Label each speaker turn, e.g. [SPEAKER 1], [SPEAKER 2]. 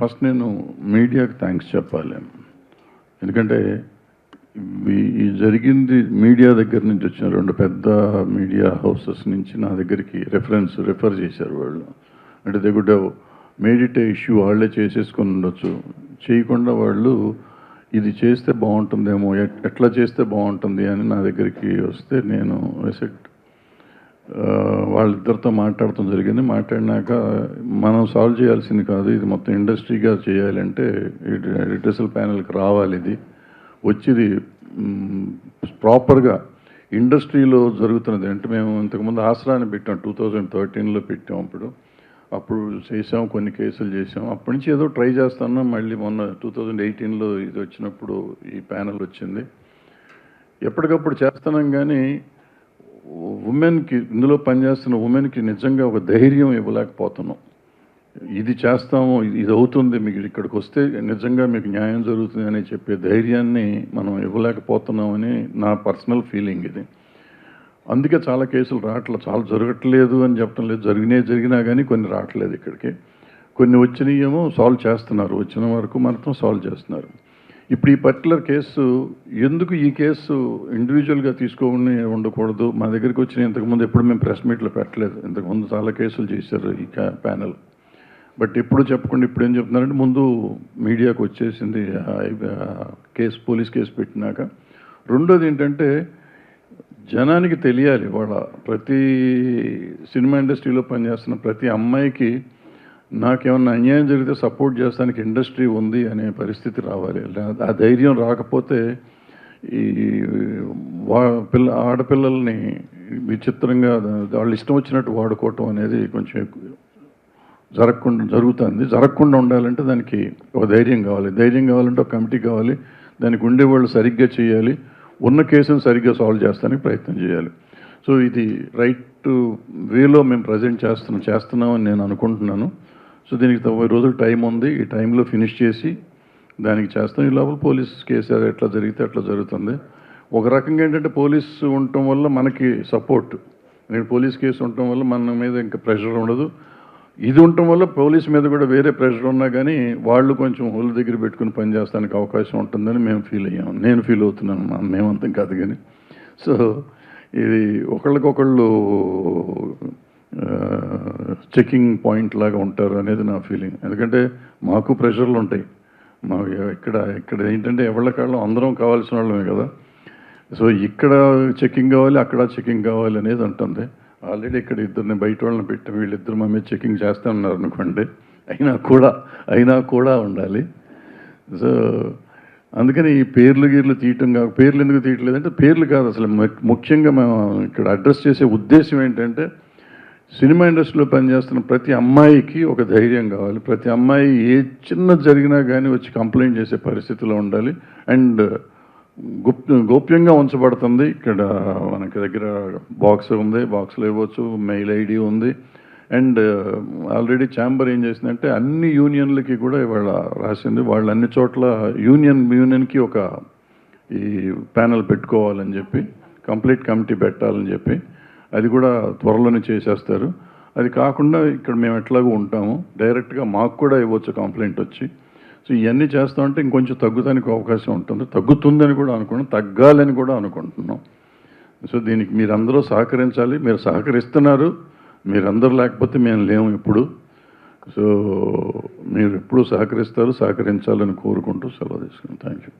[SPEAKER 1] First నేను మీడియాకి thanks చెప్పాలి. ఎందుకంటే ఈ- జరిగింది మీడియా దగ్గర నుంచి వచ్చిన రెండు పెద్ద మీడియా హౌసెస్ నుంచి నా దగ్గరికి రెఫరెన్స్ రెఫర్ చేశారు వాళ్ళు. అంటే దే గుడ్ మేడిటే ఇష్యూ వాళ్ళే చేసేసుకొని ఉండొచ్చు. చేయకుండా వాళ్ళు ఇది చేస్తే బాగుంటుందేమో ఎట్- ఎట్లా చేస్తే బాగుంటుంది అని నా దగ్గరికి వస్తే నేను సెట్ వాళ్ళిద్దరితో మాట్లాడటం జరిగింది. మాట్లాడినాక మనం సాల్వ్ చేయాల్సింది కాదు ఇది మొత్తం ఇండస్ట్రీగా చేయాలంటే ఎడిటర్సల్ ప్యానల్కి రావాలి ఇది. వచ్చిది ప్రాపర్గా ఇండస్ట్రీలో జరుగుతున్నది. అంటే మేము ఇంతకుముందు ఆసరాన్ని పెట్టాం టూ థౌజండ్ థర్టీన్లో పెట్టాం అప్పుడు. అప్పుడు చేసాం కొన్ని కేసులు చేసాం. అప్పటి నుంచి ఏదో ట్రై చేస్తాను మళ్ళీ మొన్న టూ థౌజండ్ ఎయిటీన్లో ఇది వచ్చినప్పుడు ఈ ప్యానల్ వచ్చింది. ఎప్పటికప్పుడు చేస్తున్నాం కానీ ఉమెన్కి ఇందులో పనిచేస్తున్న ఉమెన్కి నిజంగా ఒక ధైర్యం ఇవ్వలేకపోతున్నాం. ఇది చేస్తాము ఇది- అవుతుంది మీకు ఇక్కడికి వస్తే నిజంగా మీకు న్యాయం జరుగుతుంది అని చెప్పే ధైర్యాన్ని మనం ఇవ్వలేకపోతున్నామని నా పర్సనల్ ఫీలింగ్ ఇది. అందుకే చాలా కేసులు రావట్లేదు చాలా జరగట్లేదు అని చెప్పడం లేదు. జరిగినే జరిగినా కానీ కొన్ని రావట్లేదు ఇక్కడికి. కొన్ని వచ్చినాయేమో సాల్వ్ చేస్తున్నారు వచ్చిన వరకు మాత్రం సాల్వ్ చేస్తున్నారు. ఇప్పుడు ఈ పర్టికులర్ కేసు ఎందుకు ఈ కేసు ఇండివిజువల్గా తీసుకోకుండా ఉండకూడదు? మా దగ్గరికి వచ్చిన ఇంతకుముందు ఎప్పుడు మేము ప్రెస్ మీట్లో పెట్టలేదు. ఇంతకుముందు చాలా కేసులు చేశారు ఈ ప్యానల్ బట్ ఎప్పుడు చెప్పకుండా ఇప్పుడు ఏం చెప్తున్నారంటే ముందు మీడియాకు వచ్చేసింది కేసు పోలీస్ కేసు పెట్టినాక. రెండోది ఏంటంటే జనానికి తెలియాలి వాళ్ళ ప్రతి సినిమా ఇండస్ట్రీలో పనిచేస్తున్న ప్రతి అమ్మాయికి నాకేమన్నా అన్యాయం జరిగితే సపోర్ట్ చేస్తానికి ఇండస్ట్రీ ఉంది అనే పరిస్థితి రావాలి. ఆ ధైర్యం రాకపోతే ఈ వా పిల్ల ఆడపిల్లల్ని విచిత్రంగా వాళ్ళు ఇష్టం వచ్చినట్టు వాడుకోవటం అనేది కొంచెం ఎక్కువ జరగకుండా జరుగుతుంది. జరగకుండా ఉండాలంటే దానికి ఒక ధైర్యం కావాలి. ధైర్యం కావాలంటే ఒక కమిటీ కావాలి. దానికి ఉండేవాళ్ళు సరిగ్గా చేయాలి. ఉన్న కేసును సరిగ్గా సాల్వ్ చేస్తానికి ప్రయత్నం చేయాలి. సో ఇది రైట్ వేలో మేము ప్రజెంట్ చేస్తున్నాం చేస్తున్నామని నేను అనుకుంటున్నాను. సో దీనికి తొంభై రోజులు టైం ఉంది. ఈ టైంలో ఫినిష్ చేసి దానికి చేస్తాం. ఈ లోపల పోలీస్ కేసు ఎట్లా జరిగితే అట్లా జరుగుతుంది. ఒక రకంగా ఏంటంటే పోలీస్ ఉండటం వల్ల మనకి సపోర్ట్. నేను పోలీస్ కేసు ఉండటం వల్ల మన మీద ఇంకా ప్రెషర్ ఉండదు. ఇది ఉండటం వల్ల పోలీస్ మీద కూడా వేరే ప్రెషర్ ఉన్నా కానీ వాళ్ళు కొంచెం హోల్ దగ్గర పెట్టుకుని పనిచేస్తానికి అవకాశం ఉంటుందని మేము ఫీల్ అయ్యాం. నేను ఫీల్ అవుతున్నాను. మేమంతం కాదు కానీ సో ఇది ఒకళ్ళకొకళ్ళు చెకింగ్ పాయింట్ లాగా ఉంటారు అనేది నా ఫీలింగ్ ఎందుకంటే మాకు ప్రెషర్లు ఉంటాయి. మా ఇక్కడ ఇక్కడ ఏంటంటే ఎవళ్ళకాళ్ళం అందరం కావాల్సిన వాళ్ళమే కదా. సో ఇక్కడ చెకింగ్ కావాలి అక్కడ చెకింగ్ కావాలి అనేది ఉంటుంది ఆల్రెడీ ఇక్కడ ఇద్దరిని బయట వాళ్ళని పెట్టి వీళ్ళిద్దరు మా మీద చెకింగ్ చేస్తామన్నారు అనుకోండి. అయినా కూడా అయినా కూడా ఉండాలి. సో అందుకని ఈ పేర్లు గీర్లు తీయటం కాక పేర్లు ఎందుకు తీయట్లేదంటే పేర్లు కాదు అసలు. ముఖ్యంగా మేము ఇక్కడ అడ్రస్ చేసే ఉద్దేశం ఏంటంటే సినిమా ఇండస్ట్రీలో పనిచేస్తున్న ప్రతి అమ్మాయికి ఒక ధైర్యం కావాలి. ప్రతి అమ్మాయి ఏ చిన్న జరిగినా కానీ వచ్చి కంప్లైంట్ చేసే పరిస్థితిలో ఉండాలి. అండ్ గుప్ గోప్యంగా ఉంచబడుతుంది. ఇక్కడ మనకి దగ్గర బాక్స్ ఉంది. బాక్స్లో ఇవ్వచ్చు. మెయిల్ ఐడి ఉంది. అండ్ ఆల్రెడీ ఛాంబర్ ఏం చేసిందంటే అన్ని యూనియన్లకి కూడా ఇవాళ రాసింది. వాళ్ళు అన్ని చోట్ల యూనియన్ యూనియన్కి ఒక ఈ ప్యానల్ పెట్టుకోవాలని చెప్పి కంప్లీట్ కమిటీ పెట్టాలని చెప్పి అది కూడా త్వరలోనే చేసేస్తారు. అది కాకుండా ఇక్కడ మేము ఎట్లాగో ఉంటాము డైరెక్ట్గా మాకు కూడా ఇవ్వచ్చు కంప్లైంట్ వచ్చి. సో ఇవన్నీ చేస్తా ఉంటే ఇంకొంచెం తగ్గుతానికి అవకాశం ఉంటుంది. తగ్గుతుందని కూడా అనుకున్నాం తగ్గాలని కూడా అనుకుంటున్నాం. సో దీనికి మీరందరూ సహకరించాలి. మీరు సహకరిస్తున్నారు మీరందరూ లేకపోతే మేము లేము ఇప్పుడు. సో మీరు ఎప్పుడు సహకరిస్తారు సహకరించాలని కోరుకుంటూ సెలవు తీసుకున్నాం థ్యాంక్ యూ